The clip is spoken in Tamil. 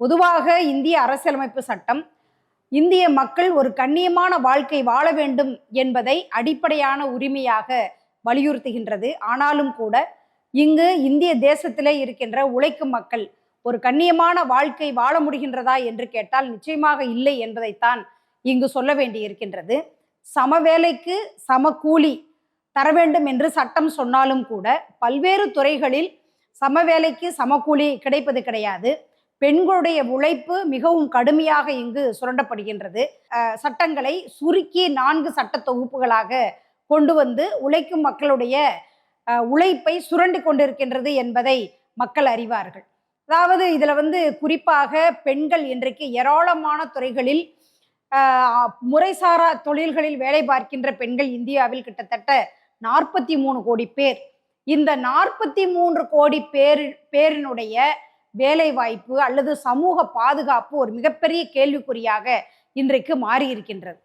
பொதுவாக இந்திய அரசியலமைப்பு சட்டம் இந்திய மக்கள் ஒரு கண்ணியமான வாழ்க்கை வாழ வேண்டும் என்பதை அடிப்படையான உரிமையாக வலியுறுத்துகின்றது. ஆனாலும் கூட இங்கு இந்திய தேசத்திலே இருக்கின்ற உழைக்கும் மக்கள் ஒரு கண்ணியமான வாழ்க்கை வாழ முடிகின்றதா என்று கேட்டால் நிச்சயமாக இல்லை என்பதைத்தான் இங்கு சொல்ல வேண்டியிருக்கின்றது. சம வேலைக்கு சம கூலி தர வேண்டும் என்று சட்டம் சொன்னாலும் கூட பல்வேறு துறைகளில் சம வேலைக்கு சம கூலி கிடைப்பது கிடையாது. பெண்களுடைய உழைப்பு மிகவும் கடுமையாக இங்கு சுரண்டப்படுகின்றது. சட்டங்களை சுருக்கி நான்கு சட்ட தொகுப்புகளாக கொண்டு வந்து உழைக்கும் மக்களுடைய உழைப்பை சுரண்டு கொண்டிருக்கின்றது என்பதை மக்கள் அறிவார்கள். அதாவது இதில் வந்து குறிப்பாக பெண்கள் இன்றைக்கு ஏராளமான துறைகளில் முறைசாரா தொழில்களில் வேலை பார்க்கின்ற பெண்கள் இந்தியாவில் கிட்டத்தட்ட நாற்பத்தி மூணு கோடி பேர். இந்த நாற்பத்தி மூன்று கோடி பேர் பேரினுடைய வேலை வாய்ப்பு அல்லது சமூக பாதுகாப்பு ஒரு மிகப்பெரிய கேள்விக்குறியாக இன்றைக்கு மாறி இருக்கின்றது